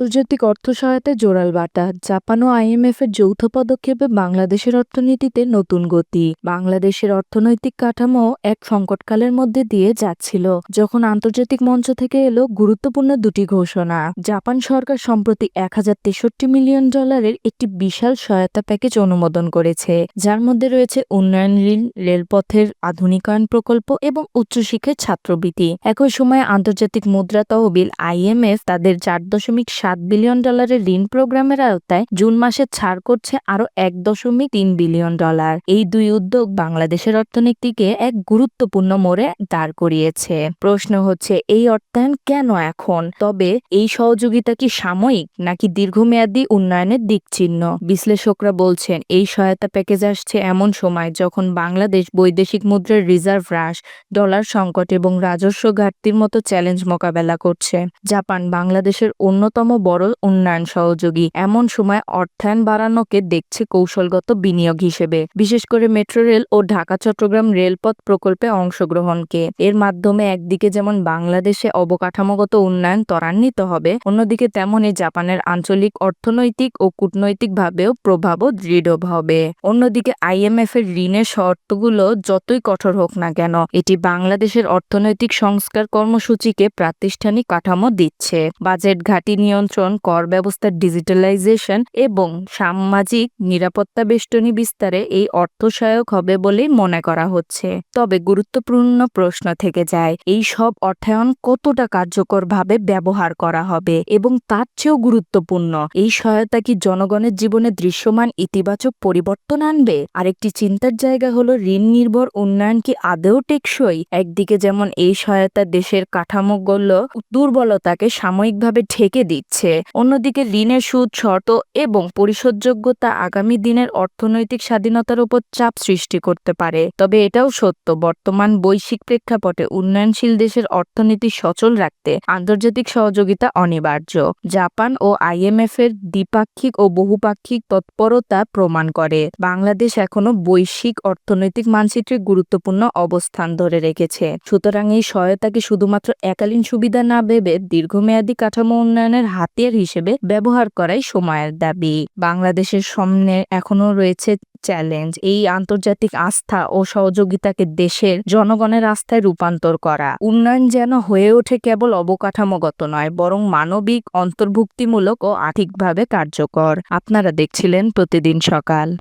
আন্তর্জাতিক অর্থ সহায়তায় জোরাল বার্তা। জাপান ও আইএমএফ এর যৌথ পদক্ষেপে বাংলাদেশের অর্থনীতিতে নতুন গতি। বাংলাদেশের অর্থনৈতিক কাঠামো এক সংকটকালের মধ্যে দিয়ে যাচ্ছিল, যখন আন্তর্জাতিক মঞ্চ থেকে এলো গুরুত্বপূর্ণ দুটি ঘোষণা। জাপান সরকার সম্প্রতি এক হাজার তেষট্টি মিলিয়ন ডলারের একটি বিশাল সহায়তা প্যাকেজ অনুমোদন করেছে, যার মধ্যে রয়েছে উন্নয়ন ঋণ, রেলপথের আধুনিকায়ন প্রকল্প এবং উচ্চশিক্ষার ছাত্রবৃত্তি। একই সময়ে আন্তর্জাতিক মুদ্রা তহবিল আইএমএফ তাদের চার দশমিক সাত বিলিয়ন ডলারের ঋণ প্রোগ্রামের আওতায় জুন মাসে ছাড় করছে আরও এক দশমিক তিন বিলিয়ন ডলার। এই দুই উদ্যোগ বাংলাদেশের অর্থনীতিকে এক গুরুত্বপূর্ণ মোড়ে দাঁড় করিয়েছে। প্রশ্ন হচ্ছে, এই অর্থায়ন কেন এখন? তবে এই সহযোগিতা কি সাময়িক নাকি দীর্ঘমেয়াদী উন্নয়নের দিক চিহ্ন বিশ্লেষকরা বলছেন, এই সহায়তা প্যাকেজ আসছে এমন সময় যখন বাংলাদেশ বৈদেশিক মুদ্রার রিজার্ভ হ্রাস, ডলার সংকট এবং রাজস্ব ঘাটতির মতো চ্যালেঞ্জ মোকাবেলা করছে। জাপান বাংলাদেশের অন্যতম বড় উন্নয়ন সহযোগী। এমন সময় অর্থায়ন বাড়ানোকে দেখছে কৌশলগত বিনিয়োগ হিসেবে। বিশেষ করে মেট্রো রেল ও ঢাকা চট্টগ্রাম রেলপথ প্রকল্পে অংশগ্রহণকে। এর মাধ্যমে একদিকে যেমন বাংলাদেশে অবকাঠামোগত উন্নয়ন ত্বরান্বিত হবে, অন্যদিকে তেমনই জাপানের আঞ্চলিক অর্থনৈতিক ও কূটনৈতিকভাবেও প্রভাবও দৃঢ় হবে। অন্যদিকে আইএমএফ এর ঋণের শর্তগুলো যতই কঠোর হোক না কেন, এটি বাংলাদেশের অর্থনৈতিক সংস্কার কর্মসূচিকে প্রাতিষ্ঠানিক কাঠামো দিচ্ছে। বাজেট ঘাটি নিয়ন্ত্রণ কর ব্যবস্থার ডিজিটালাইজেশন এবং সামাজিক নিরাপত্তা বেষ্টনী বিস্তারে এই অর্থ সহায়ক হবে বলেই মনে করা হচ্ছে। তবে গুরুত্বপূর্ণ প্রশ্ন থেকে যায়, এই সব অর্থায়ন কতটা কার্যকরভাবে ব্যবহার করা হবে এবং তার চেয়েও গুরুত্বপূর্ণ, এই সহায়তা কি জনগণের জীবনে দৃশ্যমান ইতিবাচক পরিবর্তন আনবে? আরেকটি চিন্তার জায়গা হলো, ঋণ নির্ভর উন্নয়ন কি আদৌ টেকসই? একদিকে যেমন এই সহায়তা দেশের কাঠামোগুলো দুর্বলতাকে সাময়িকভাবে ঢেকে দিচ্ছে অন্যদিকে ঋণের সুদ, শর্ত এবং পরিশোধযোগ্যতা আগামী দিনের অর্থনৈতিক স্বাধীনতার উপর চাপ সৃষ্টি করতে পারে। তবে এটাও সত্য, বর্তমান বৈশ্বিক প্রেক্ষাপটে উন্নয়নশীল দেশের অর্থনীতি সচল রাখতে আন্তর্জাতিক সহযোগিতা অনিবার্য। জাপান ও আইএমএফ এর দ্বিপাক্ষিক ও বহুপাক্ষিক তৎপরতা প্রমাণ করে। বাংলাদেশ এখনও বৈশ্বিক অর্থনৈতিক মানচিত্রে গুরুত্বপূর্ণ অবস্থান ধরে রেখেছে। সুতরাং এই সহায়তাকে শুধুমাত্র একালীন সুবিধা না ভেবে দীর্ঘমেয়াদী কাঠামো উন্নয়নের হাতিয়ার হিসেবে ব্যবহার করাই সময়ের দাবি। বাংলাদেশের সামনে এখনও রয়েছে চ্যালেঞ্জ, এই আন্তর্জাতিক আস্থা ও সহযোগিতাকে দেশের জনগণের আস্থায় রূপান্তর করা। উন্নয়ন যেন হয়ে ওঠে কেবল অবকাঠামোগত নয়, বরং মানবিক, অন্তর্ভুক্তিমূলক ও আর্থিকভাবে কার্যকর। আপনারা দেখছিলেন প্রতিদিন সকাল।